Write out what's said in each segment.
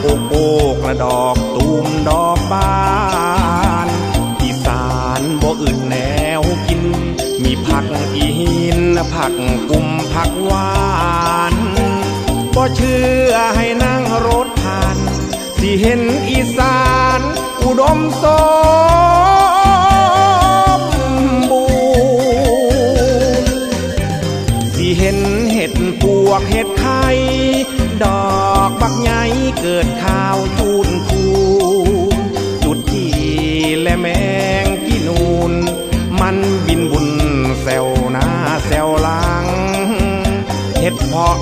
โอโกกระดอกตูมดอกบานอีสานบ่อื่นแนวกิน มีผักอีหินผักกุมผักหวานบ่เชื่อให้นั่งรถผ่าน สิเห็นอีสาน อุดมสมาวจูนคูจุดจีและแมงกีนูน มันบินบุญแซวหน้าแซวหลัง เห็ดเพาะ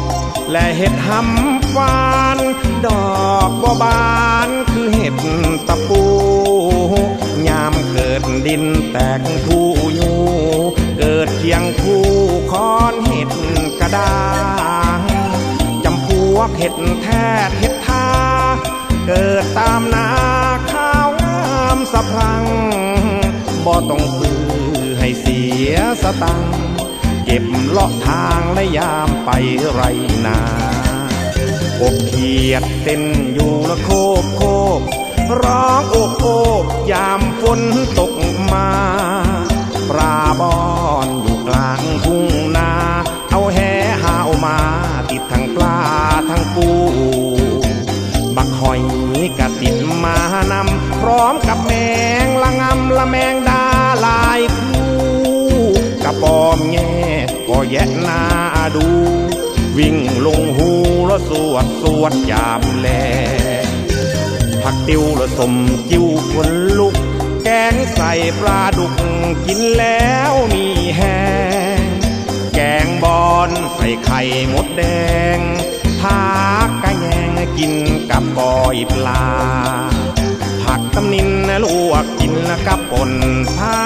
และเห็ดหำฟาน ดอกบัวบานคือเห็ดตะปูยามเกิดดินแตกผู้อยู่ เกิดเคียงคู่คอนเห็ดกระดางจำพวกเห็ดแท้เห็ด เกิดตามนาข้าวงามสะพรังบ่ต้องซื้อให้เสียสตังเก็บเลาะทางและยามไปไรนากบเขียดเต้นอยู่ละโคบโคบร้องโอกโอกยามฝนตกมา ร้อมกับแมงละงำละแมงดาลายคู่กระปอมแง่ก็แยะนาดู วิ่งลงหูแล้วสวดสวดยามแล ผักติวและสมจิ้วคนลุก แกงใส่ปลาดุกกินแล้วมีแห้ง แกงบอนใส่ไข่มดแดงผักกะแยงกินกับปอยปลา ตำนินลวกกินกับปนผั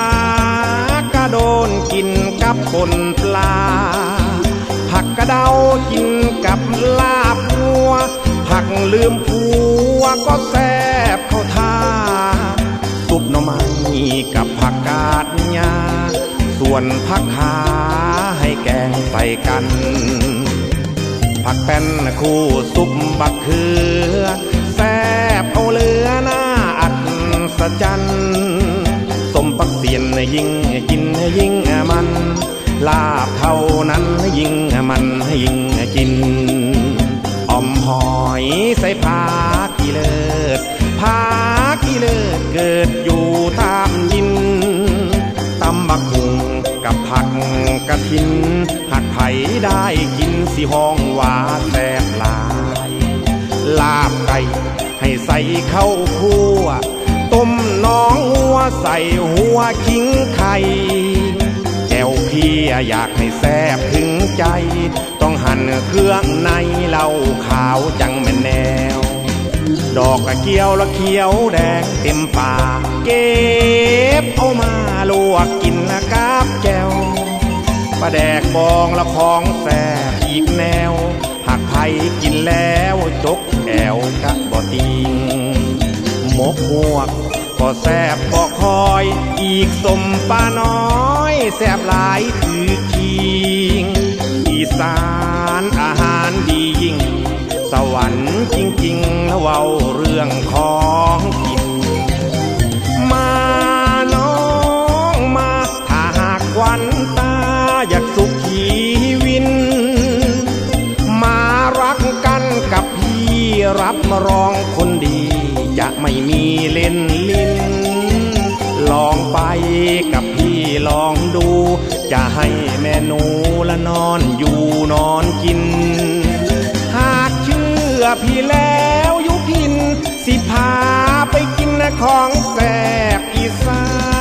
กกระโดนกินกับปนปลา ผักกระเดากินกับลาบหัว ผักลืมผัวก็แซ่บเข้าท่าซุปหน่อไม้กับผักกาดหญ้าส่วนผักขาให้แกงใส่กันผักแป้นคู่ซุปบักเขือ แซ่บเอาเหลือ ศจรรย์สมปักเสียนยิ่งกินยิ่งมัน ลาบเท่านั้นยิ่งมันยิ่งกินออมหอยใส่ผักกีเลิศผักกีเลิศเกิดอยู่ตามยินตำบักหุงกับผักกระถิน หักไผ่ได้กินสิห้องว่าแซ่บลาย ลาบไก่ให้ใส่ข้าวคั่ว ส่หัวขิงไข่แก้วเพียอยากให้แซ่บถึงใจ ต้องหั่นเครื่องในเหล้าขาวจังแม่นแนว ดอกกระเกียวละเขียวแดงเต็มป่า เก็บเอามาลวกกินนะกับแก้วปลาแดกบองละของแซ่บอีกแนวหักไผ่กินแล้วจกแอวกะบ่ติงหมกหัวก ก็แซบบ่คอย อีกสมปลาน้อยแซบหลายถือคิง อีสานอาหารดียิ่ง สวรรค์จริงๆแล้วเว้าเรื่องของกิน มาน้องมาถ้าหากวันตาอยากสุขีวิน มารักกันกับพี่รับมารองคนดีจะไม่มีเล่น ไปกับพี่ลองดู จะให้แม่หนูละนอนอยู่นอนกิน หากเชื่อพี่แล้วยุพิน สิพาไปกินของแสบอีสาน